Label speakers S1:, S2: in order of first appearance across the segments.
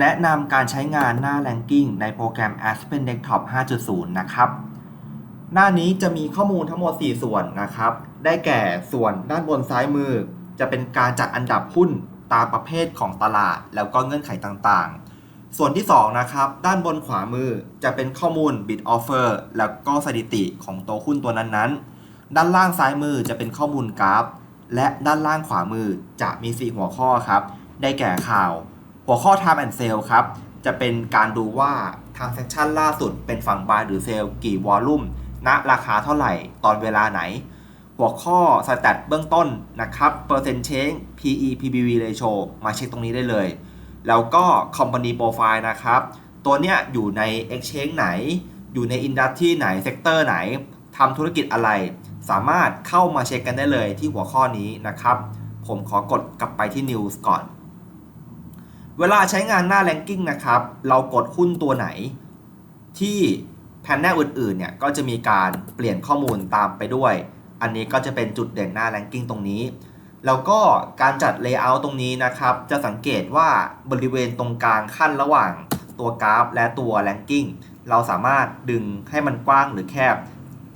S1: แนะนำการใช้งานหน้า Ranking ในโปรแกรม Aspen Desktop 5.0 นะครับ หน้านี้จะมีข้อมูลทั้งหมด 4 ส่วนนะครับ ได้แก่ส่วนด้านบนซ้ายมือ จะเป็นการจัดอันดับหุ้นตามประเภทของตลาด แล้วก็เงื่อนไขต่างๆ ส่วนที่ 2 นะครับ ด้านบนขวามือจะเป็นข้อมูล bid offer แล้วก็สถิติของตัวหุ้นตัวนั้นๆ ด้านล่างซ้ายมือจะเป็นข้อมูลกราฟ และด้านล่างขวามือจะมี 4 หัวข้อครับ ได้แก่ข่าว หัวข้อ time and sale ครับ จะเป็นการดูว่า transaction ล่าสุดเป็นฝั่ง buy หรือ sell กี่วอลลุ่มณราคาเท่าไหร่ตอนเวลาไหน หัวข้อ stat เบื้องต้นนะครับ percent change PE PBV ratio มาเช็คตรงนี้ได้เลย แล้วก็ company profile นะครับ ตัวเนี้ยอยู่ใน exchange ไหน อยู่ใน industry ไหน sector ไหนทำธุรกิจอะไร สามารถเข้ามาเช็คกันได้เลยที่หัวข้อนี้นะครับ ผมขอกดกลับไปที่ news ก่อน เวลาใช้งานหน้า ranking นะครับ เรากดหุ้นตัวไหน ที่แพนเนลอื่นๆเนี่ยก็จะมีการเปลี่ยนข้อมูลตามไปด้วย อันนี้ก็จะเป็นจุดเด่นหน้า ranking ตรงนี้ แล้วก็การจัด layout ตรงนี้นะครับ จะสังเกตว่าบริเวณตรงกลางขั้นระหว่างตัวกราฟ และตัว ranking เราสามารถดึงให้มันกว้างหรือแคบ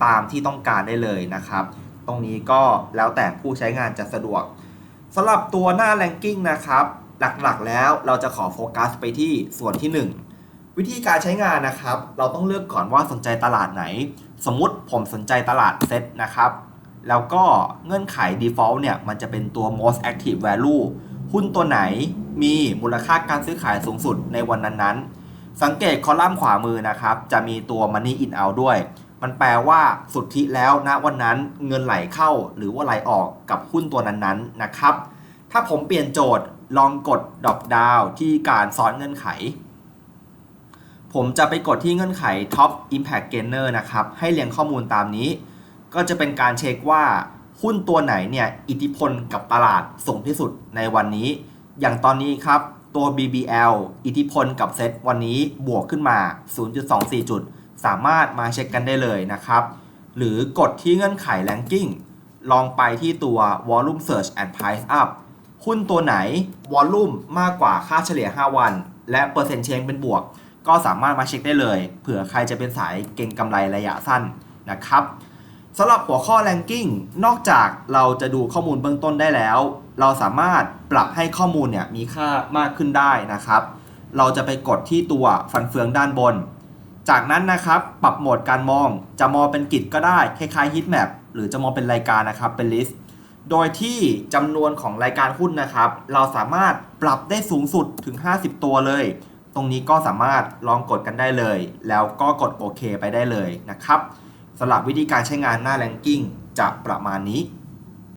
S1: ตามที่ต้องการได้เลยนะครับ ตรงนี้ก็แล้วแต่ผู้ใช้งานจะสะดวกสำหรับตัวหน้า ranking นะครับ หลักๆแล้วเราจะขอโฟกัสไปที่ส่วนที่ 1 วิธีการใช้งานนะครับ เราต้องเลือกก่อนว่าสนใจตลาดไหน สมมุติผมสนใจตลาดเซตนะครับ แล้วก็เงื่อนไข default เนี่ย มันจะเป็นตัว most active value หุ้นตัวไหนมีมูลค่าการซื้อขายสูงสุดในวันนั้นๆ สังเกตคอลัมน์ขวามือนะครับ จะมีตัว money in out ด้วย มันแปลว่าสุทธิแล้วณวันนั้นเงินไหลเข้าหรือว่าไหลออกกับหุ้นตัวนั้นๆนะครับ ถ้าผมเปลี่ยนโจทย์ลองกด drop down ที่การซ้อนเงื่อนไข ผมจะไปกดที่เงื่อนไข top impact gainer นะครับ ให้เรียงข้อมูลตามนี้ ก็จะเป็นการเช็คว่าหุ้นตัวไหนเนี่ยอิทธิพลกับตลาดสูงที่สุดในวันนี้ อย่างตอนนี้ครับตัว BBL อิทธิพลกับเซตวันนี้บวกขึ้นมา 0.24 จุด สามารถมาเช็คกันได้เลยนะครับ หรือกดที่เงื่อนไข ranking ลองไปที่ตัว volume search and price up หุ้นตัวไหน volume มมากกว่าค่าเฉลี่ย 5 วัน และเปอร์เซ็นต์เชงเป็นบวก ก็สามารถมาเช็คได้เลย เผื่อใครจะเป็นสายเก่งกำไรระยะสั้นนะครับสำหรับหัวข้อ ranking นอกจากเราจะดูข้อมูลเบื้องต้นได้แล้ว เราสามารถปรับให้ข้อมูลเนี่ยมีค่ามากขึ้นได้นะครับ เราจะไปกดที่ตัวฟันเฟืองด้านบน จากนั้นนะครับปรับโหมดการมองจะมองเป็นกิจก็ได้คล้ายๆ heat map หรือจะมองเป็นรายการนะครับเป็น list โดยที่จำนวนของรายการหุ้นนะครับ เราสามารถปรับได้สูงสุดถึง 50 ตัวเลย ตรงนี้ก็สามารถลองกดกันได้เลย แล้วก็กดโอเคไปได้เลยนะครับสำหรับวิธีการใช้งานหน้าแรงกิ้งจะประมาณนี้